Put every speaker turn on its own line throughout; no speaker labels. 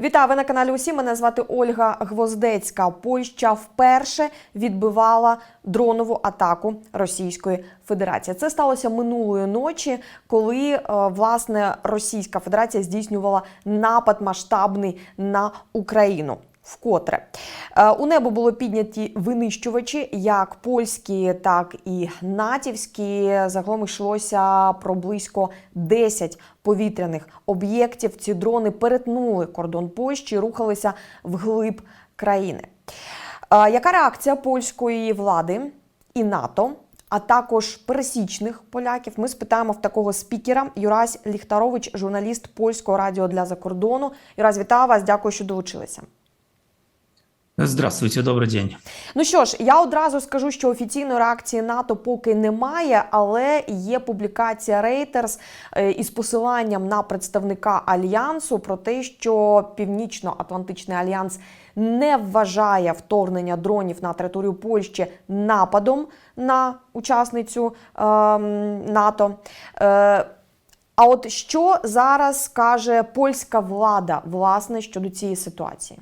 Вітаю, ви на каналі Усі. Мене звати Ольга Гвоздецька. Польща вперше відбивала дронову атаку Російської Федерації. Це сталося минулої ночі, коли е, власне Російська Федерація здійснювала напад масштабний на Україну. Вкотре Е, у небо було підняті винищувачі, як польські, так і натівські. Загалом йшлося про близько 10 повітряних об'єктів. Ці дрони перетнули кордон Польщі, рухалися вглиб країни. Е, Яка реакція польської влади і НАТО? А також пересічних поляків ми спитаємо в такого спікера Юрась Ліхтарович, журналіст польського радіо для закордону. Юрась, вітаю вас! Дякую, що долучилися.
Здравствуйте, добрий день.
Ну що ж, я одразу скажу, що офіційної реакції НАТО поки немає, але є публікація Reuters е, із посиланням на представника альянсу про те, що Північно-Атлантичний альянс не вважає вторгнення дронів на територію Польщі нападом на учасницю е, НАТО. Е, а от що зараз каже польська влада власне щодо цієї ситуації?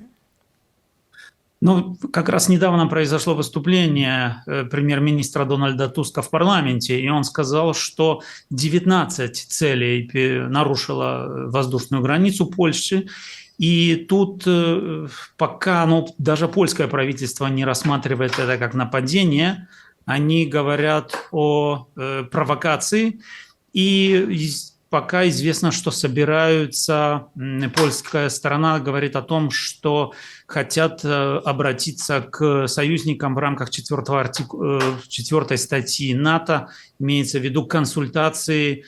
Ну, как раз недавно произошло выступление э, премьер-министра Дональда Туска в парламенте, и он сказал, что 19 целей пе- нарушила э, воздушную границу Польши, и тут э, пока ну, даже польское правительство не рассматривает это как нападение, они говорят о э, провокации, и пока известно, что собираются, польская сторона говорит о том, что хотят э, обратиться к союзникам в рамках 4, артик... э, 4 статьи НАТО, имеется в виду консультации.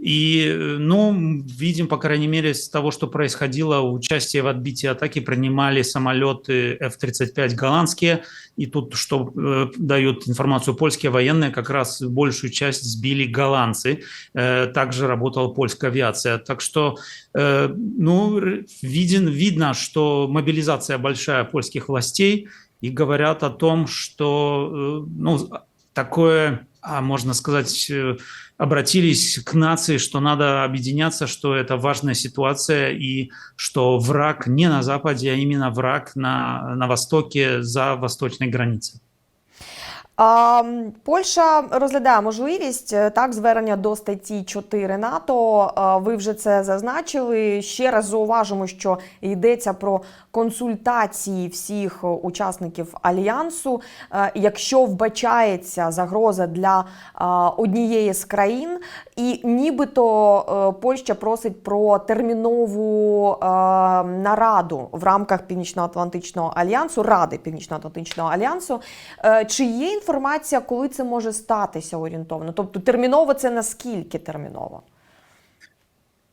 И, ну, видим, по крайней мере, с того, что происходило, участие в отбитии атаки принимали самолеты F-35 голландские, и тут, что э, дают информацию польские военные, как раз большую часть сбили голландцы, Э, также работала польская авиация. Так что, э, ну, виден, видно, что мобилизация большая польских властей, и говорят о том, что, э, ну, такое, а, можно сказать, э, обратились к нации, что надо объединяться, что это важная ситуация, и что враг не на Западе, а именно враг на, на Востоке, за восточной границей.
Польща розглядає можливість е, так звернення до статті 4 НАТО. Ви вже це зазначили. Ще раз зауважимо, що йдеться про консультації всіх учасників альянсу. Е, Якщо вбачається загроза для однієї з країн, і нібито е, Польща просить про термінову нараду в рамках Північно-Атлантичного альянсу, Ради Північно-Атлантичного альянсу. Чи є інформація, коли це може статися орієнтовно? Тобто терміново це наскільки терміново?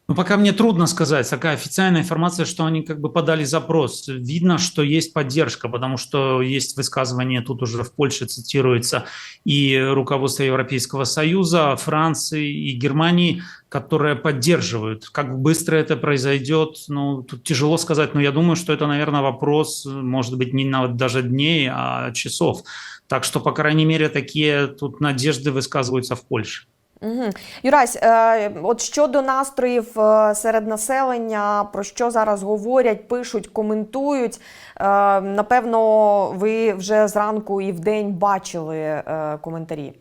Ну, пока мне трудно сказать. Такая официальная информация, что они как бы подали запрос. Видно, что есть поддержка, потому что есть высказывание, тут уже в Польше цитируется, и руководство Европейского Союза, Франции и Германии, которые поддерживают. Как быстро это произойдет, ну, тут тяжело сказать, но я думаю, что это, наверное, вопрос, может быть, не на даже дней, а часов. Так что, по крайней мере, такие тут надежды высказываются в Польше.
Угу. Юрась, е, от щодо настроїв е, серед населення, про що зараз говорять, пишуть, коментують. Е, напевно, ви вже зранку і вдень бачили е, коментарі.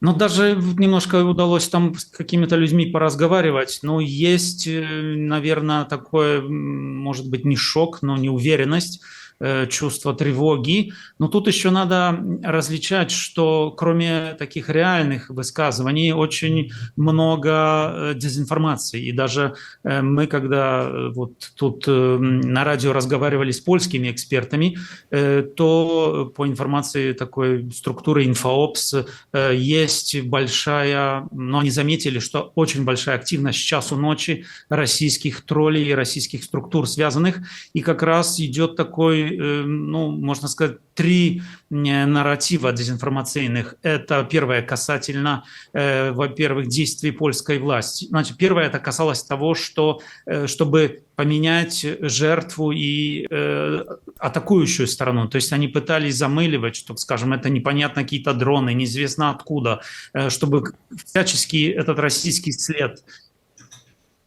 Ну, даже немножко удалось там с какими-то людьми поразговаривать, но есть, наверное, такое, может быть, не шок, но неуверенность, э, чувство тревоги. Но тут еще надо различать, что кроме таких реальных высказываний очень много э, дезинформации. И даже э, мы, когда э, вот тут э, на радио разговаривали с польскими экспертами, э, то по информации такой структуры э, есть большая, но они заметили, что очень большая активность с часу ночи российских троллей и российских структур связанных, и как раз идет такой, э, ну, можно сказать, три э, нарратива дезинформационных. Это первое касательно, э, во-первых, действий польской власти. Значит, первое это касалось того, что э, чтобы поменять жертву и э, атакующую сторону. То есть они пытались замыливать, что, скажем, это непонятно какие-то дроны, неизвестно откуда, э, чтобы всячески этот российский след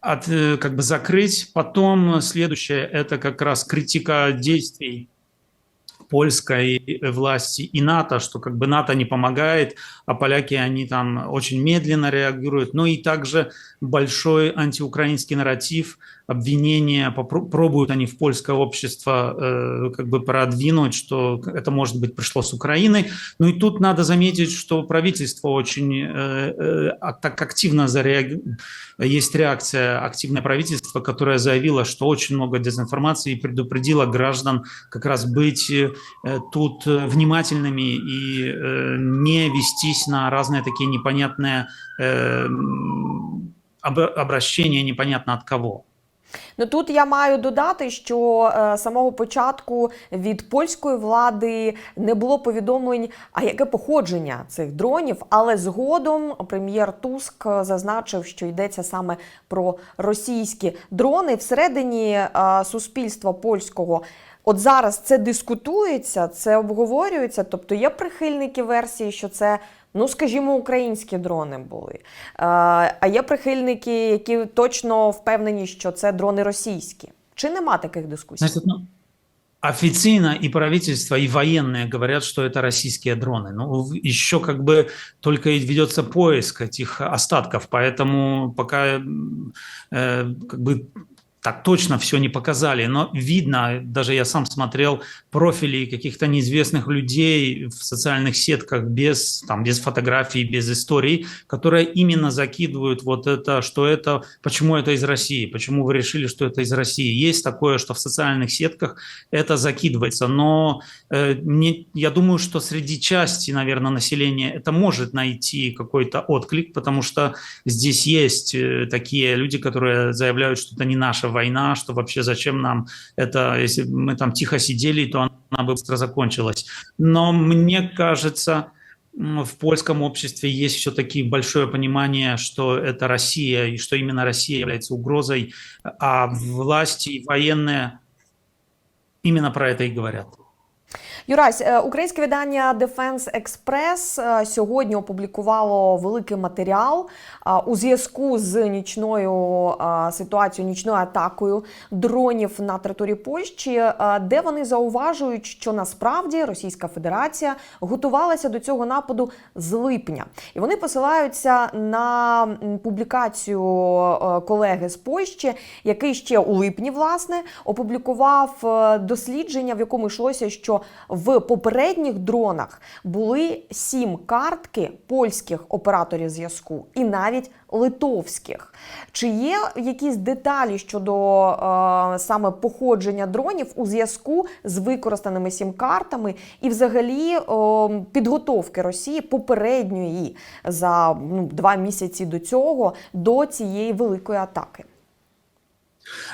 от, э, как бы закрыть. Потом следующее – это как раз критика действий польской власти и НАТО, что как бы НАТО не помогает, а поляки, они там очень медленно реагируют. Ну и также большой антиукраинский нарратив, обвинения, пробуют они в польское общество э, как бы продвинуть, что это, может быть, пришло с Украины. Ну и тут надо заметить, что правительство очень э, э, так активно зареагировало. Есть реакция, активное правительство, которое заявило, что очень много дезинформации и предупредило граждан как раз быть э, тут внимательными и э, не вестись на разные такие непонятные э, обращения непонятно от кого.
Ну тут я маю додати, що е, самого початку від польської влади не було повідомлень, а яке походження цих дронів. Але згодом прем'єр Туск зазначив, що йдеться саме про російські дрони всередині е, суспільства польського. От зараз це дискутується, це обговорюється. Тобто є прихильники версії, що це ну скажімо, українські дрони були. А є прихильники, які точно впевнені, що це дрони російські. Чи нема таких дискусій?
Значит, ну, Официально и правительство, и военные говорят, что это российские дроны. Ну, еще как бы только ведется поиск этих остатков, поэтому пока э, как бы так точно все не показали, но видно, даже я сам смотрел профили каких-то неизвестных людей в социальных сетках без, там, без фотографий, без историй, которые именно закидывают вот это, что это, почему это из России, почему вы решили, что это из России. Есть такое, что в социальных сетках это закидывается, но э, мне, я думаю, что среди части, наверное, населения это может найти какой-то отклик, потому что здесь есть э, такие люди, которые заявляют, что это не наша война, что вообще зачем нам это, если мы там тихо сидели, то она быстро закончилась. Но мне кажется, в польском обществе есть все-таки большое понимание, что это Россия и что именно Россия является угрозой, а власти и военные именно про это и говорят.
Юрась, е, українське видання Defense Express е, сьогодні опублікувало великий матеріал е, у зв'язку з нічною ситуацією, нічною атакою дронів на території Польщі, де вони зауважують, що насправді Російська Федерація готувалася до цього нападу з липня, і вони посилаються на публікацію колеги з Польщі, який ще у липні власне опублікував дослідження, в якому йшлося, що в попередніх дронах були сім картки польських операторів зв'язку і навіть литовських. Чи є якісь деталі щодо е, саме походження дронів у зв'язку з використаними сім картами і, взагалі, е, підготовки Росії попередньої за ну, два місяці до цього до цієї великої атаки?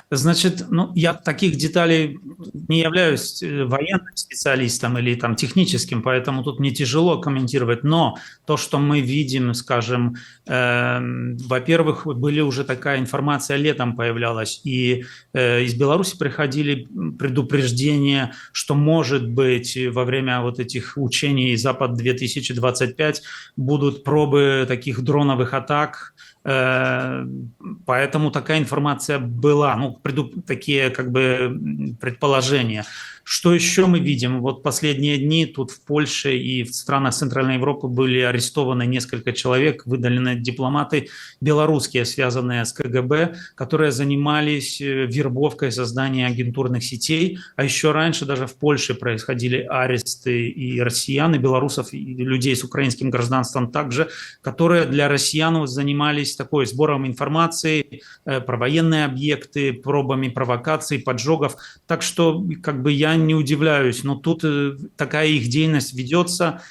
Значит, ну, я таких деталей не являюсь э, военным специалистом или там техническим, поэтому тут мне тяжело комментировать. Но то, что мы видим, скажем, э, во-первых, были уже такая информация летом появлялась, и э, из Беларуси приходили предупреждения, что может быть во время вот этих учений Запад 2025 будут пробы таких дроновых атак поэтому такая информация была, ну, такие как бы предположения. Что еще мы видим? Вот последние дни тут в Польше и в странах Центральной Европы были арестованы несколько человек, выдалены дипломаты белорусские, связанные с КГБ, которые занимались э, вербовкой создания агентурных сетей. А еще раньше даже в Польше происходили аресты и россиян, и белорусов, и людей с украинским гражданством также, которые для россиян занимались такой сбором информации э, про военные объекты, пробами провокаций, поджогов. Так что как бы я не удивляюсь, но тут э, такая их деятельность ведется.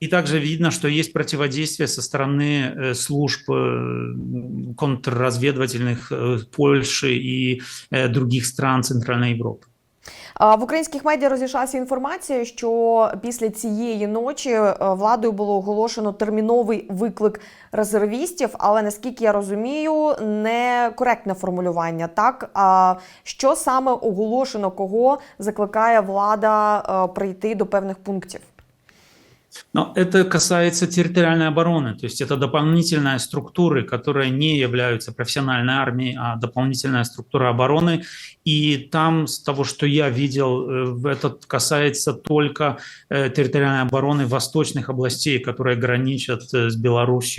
И также видно, что есть противодействие со стороны э, служб контрразведывательных Польши и других стран Центральной Европы.
В українських медіа розійшлася інформація, що після цієї ночі е, владою було оголошено терміновий виклик резервістів, але наскільки я розумію, не коректне формулювання. Так а що саме оголошено, кого закликає влада е, прийти до певних пунктів?
Но это касается территориальной обороны, то есть это дополнительные структуры, которые не являются профессиональной армией, а дополнительная структура обороны. И там, с того, что я видел, э, это касается только э, территориальной обороны восточных областей, которые граничат э, с Белоруссией.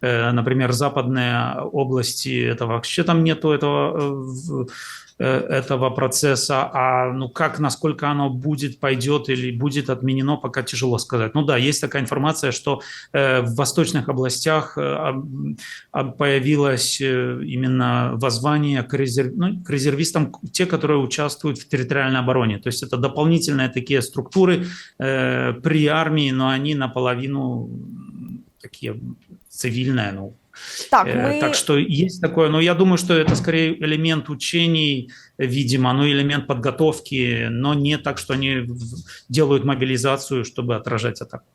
Например, западные области, это вообще там нету этого этого процесса, а ну как, насколько оно будет, пойдет или будет отменено, пока тяжело сказать. Ну да, есть такая информация, что э, в восточных областях э, появилось э, именно воззвание к, резерв... ну, к резервистам, те, которые участвуют в территориальной обороне. То есть это дополнительные такие структуры э, при армии, но они наполовину такие цивильные, ну,
так,
э,
мы...
так что есть такое, но я думаю, что это скорее элемент учений, видимо, ну элемент подготовки, но не так, что они делают мобилизацию, чтобы отражать атаку.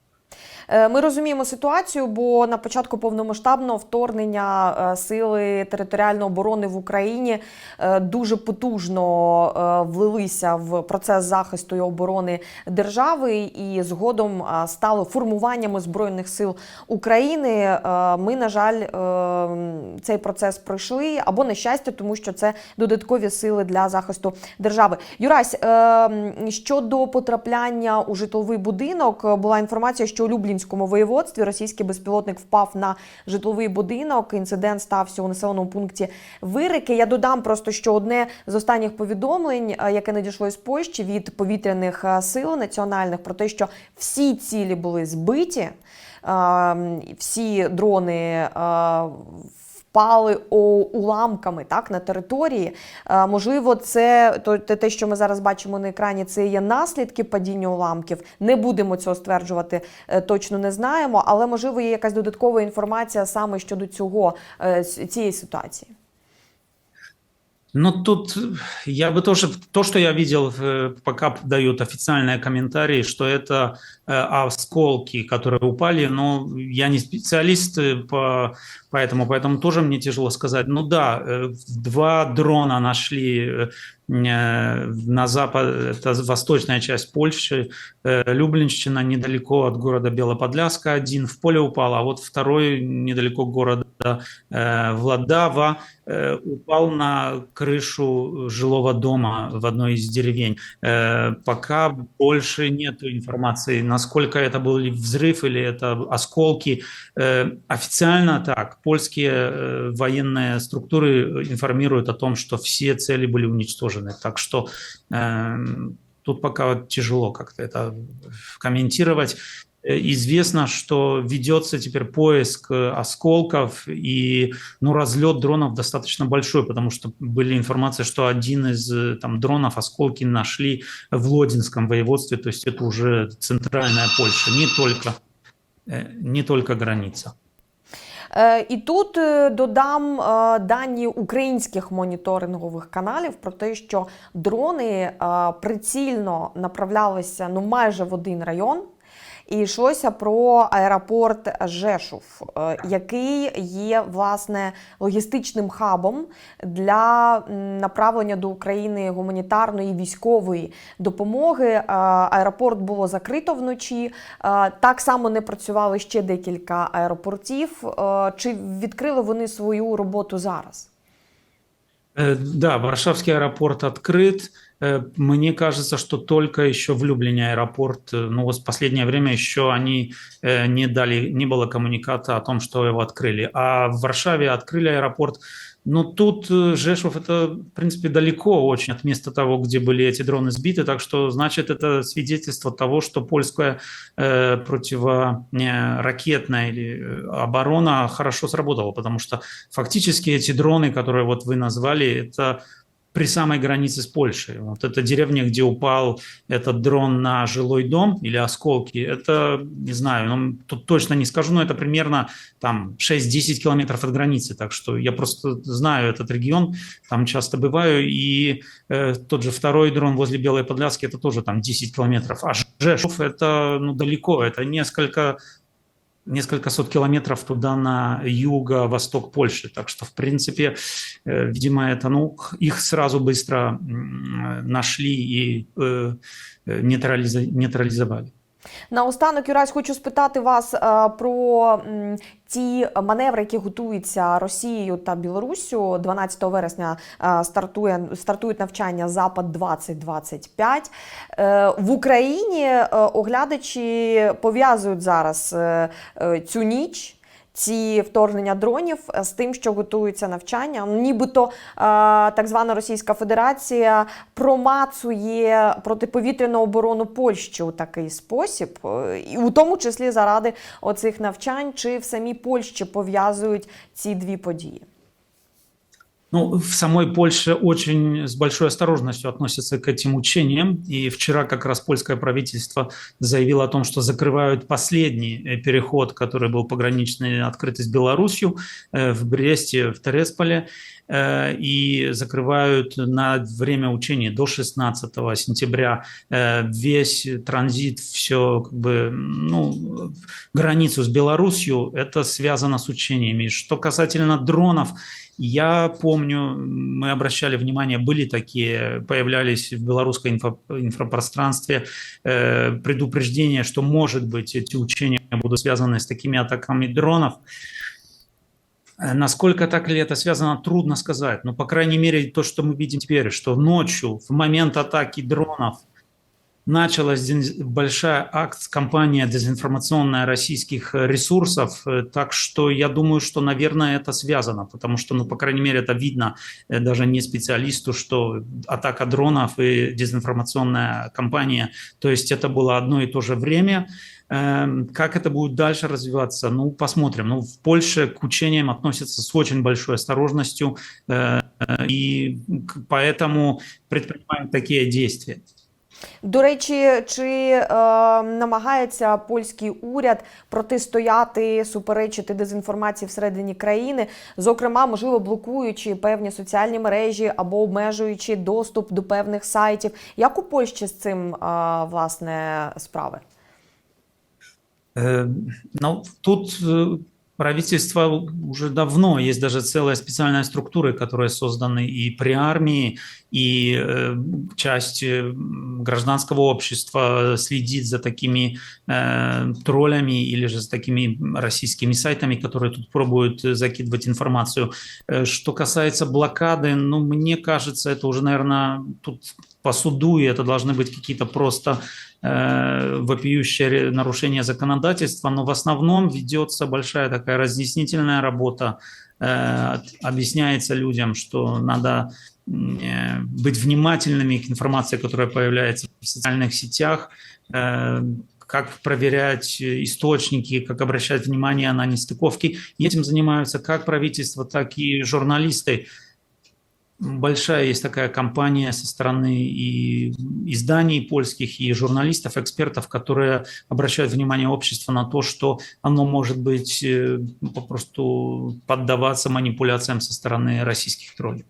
Е, ми розуміємо ситуацію, бо на початку повномасштабного вторгнення е, сили територіальної оборони в Україні е, дуже потужно влилися в процес захисту і оборони держави, і згодом стали формуваннями збройних сил України. Ми, на жаль, цей процес пройшли або на щастя, тому що це додаткові сили для захисту держави. Юрась щодо потрапляння у житловий будинок була інформація, що Люблін Луганському воєводстві російський безпілотник впав на житловий будинок. Інцидент стався у населеному пункті Вирики. Я додам просто, що одне з останніх повідомлень, е, яке надійшло із Польщі від повітряних е, сил національних, про те, що всі цілі були збиті, ем, всі дрони е, впали уламками так на території. Е, можливо, це то те, що ми зараз бачимо на екрані, це є наслідки падіння уламків. Не будемо цього стверджувати, е, точно не знаємо, але можливо є якась додаткова інформація саме щодо цього е, цієї ситуації.
Ну, тут я бы тоже, то, что я видел, пока дают официальные комментарии, что это осколки, которые упали, но я не специалист по Поэтому, поэтому тоже мне тяжело сказать. Ну да, э, два дрона нашли э, на запад, это восточная часть Польши, э, Люблинщина, недалеко от города Белоподляска один в поле упал, а вот второй недалеко города Владава упал на крышу жилого дома в одной из деревень. Пока больше нет информации, насколько это был взрыв или это осколки. Официально так, польские э, военные структуры информируют о том, что все цели были уничтожены. Так что э, тут пока тяжело как-то это комментировать. Э, известно, что ведется теперь поиск э, осколков и ну, разлет дронов достаточно большой, потому что были информации, что один из там, дронов осколки нашли в Лодинском воеводстве, то есть это уже центральная Польша, не только, не только граница.
Е, і тут е, додам е, дані українських моніторингових каналів про те, що дрони прицільно направлялися ну майже в один район. І йшлося про аеропорт Жешув, е, який є власне логістичним хабом для направлення до України гуманітарної військової допомоги. Е, аеропорт було закрито вночі. Е, так само не працювали ще декілька аеропортів. Чи відкрили вони свою роботу зараз?
Да, Варшавский аэропорт открыт. Э, мне кажется, что только еще в Люблине аэропорт, э, ну вот в последнее время еще они э, не дали, не было коммуниката о том, что его открыли. А в Варшаве открыли аэропорт. Но тут Жешов это, в принципе, далеко очень от места того, где были эти дроны сбиты, так что, значит, это свидетельство того, что польская э, противоракетная или оборона хорошо сработала, потому что фактически эти дроны, которые вот вы назвали, это при самой границе с Польшей. Вот эта деревня, где упал этот дрон на жилой дом или осколки, это, не знаю, ну, тут точно не скажу, но это примерно там 6-10 километров от границы. Так что я просто знаю этот регион, там часто бываю. И э, тот же второй дрон возле Белой Подляски, это тоже там 10 километров. А Жешов это ну, далеко, это несколько несколько сот километров туда на юго-восток Польши. Так что, в принципе, э, видимо, это, ну, их сразу быстро нашли и э, нейтрализовали.
Наостанок, Юрась, хочу спитати вас е, про ті маневри, які готуються Росією та Білоруссю. 12 вересня е, стартує стартують навчання Запад 2025 Е, в Україні. Оглядачі пов'язують зараз цю ніч. Ці вторгнення дронів е, з тим, що готуються навчання, нібито е, так звана Російська Федерація промацує протиповітряну оборону Польщі у такий спосіб, е, і у тому числі заради оцих навчань, чи в самій Польщі пов'язують ці дві події.
Ну, в самой Польше очень с большой осторожностью относятся к этим учениям. И вчера как раз польское правительство заявило о том, что закрывают последний э, переход, который был пограничный, открытый с Беларусью, э, в Бресте, в Тересполе, э, и закрывают на время учений до 16 сентября весь транзит, все как бы, ну, границу с Беларусью, это связано с учениями. Что касательно дронов, я помню, мы обращали внимание, были такие, появлялись в белорусском инфо, инфопространстве э, предупреждения, что, может быть, эти учения будут связаны с такими атаками дронов. Э, Насколько так ли это связано, трудно сказать. Но, по крайней мере, то, что мы видим теперь, что ночью, в момент атаки дронов, началась большая акт, кампания дезинформационная российских э, ресурсов, э, так что я думаю, что, наверное, это связано, потому что, ну, по крайней мере, это видно э, даже не специалисту, что атака дронов и дезинформационная кампания, то есть это было одно и то же время. Эм, Как это будет дальше развиваться, ну, посмотрим. Ну, в Польше к учениям относятся с очень большой осторожностью, и поэтому предпринимаем такие действия.
До речі, чи е, намагається польський уряд протистояти, суперечити дезінформації всередині країни, зокрема, можливо, блокуючи певні соціальні мережі або обмежуючи доступ до певних сайтів? Як у Польщі з цим е, власне справи?
Э, Ну, тут э, правительство уже давно, есть даже целая специальная структура, которые созданы и при армии, и э, часть э, гражданского общества следит за такими э, троллями или же за такими российскими сайтами, которые тут пробуют закидывать информацию. Э, Что касается блокады, ну, мне кажется, это уже, наверное, тут по суду, и это должны быть какие-то просто вопиющее ре- нарушение законодательства, но в основном ведется большая такая разъяснительная работа, э, объясняется людям, что надо э, быть внимательными к информации, которая появляется в социальных сетях, э, как проверять э, источники, как обращать внимание на нестыковки. Этим занимаются как правительство, так и журналисты Большая есть такая компания со стороны и изданий польских, и журналистов, экспертов, которые обращают внимание общества на то, что оно может быть э, попросту поддаваться манипуляциям со стороны российских троллей.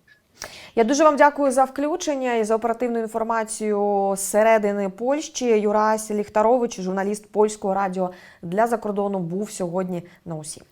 Я дуже вам дякую за включення і за оперативну інформацію з середини Польщі. Юрась Ліхтарович, журналіст польського радіо для закордону, був сьогодні на усі.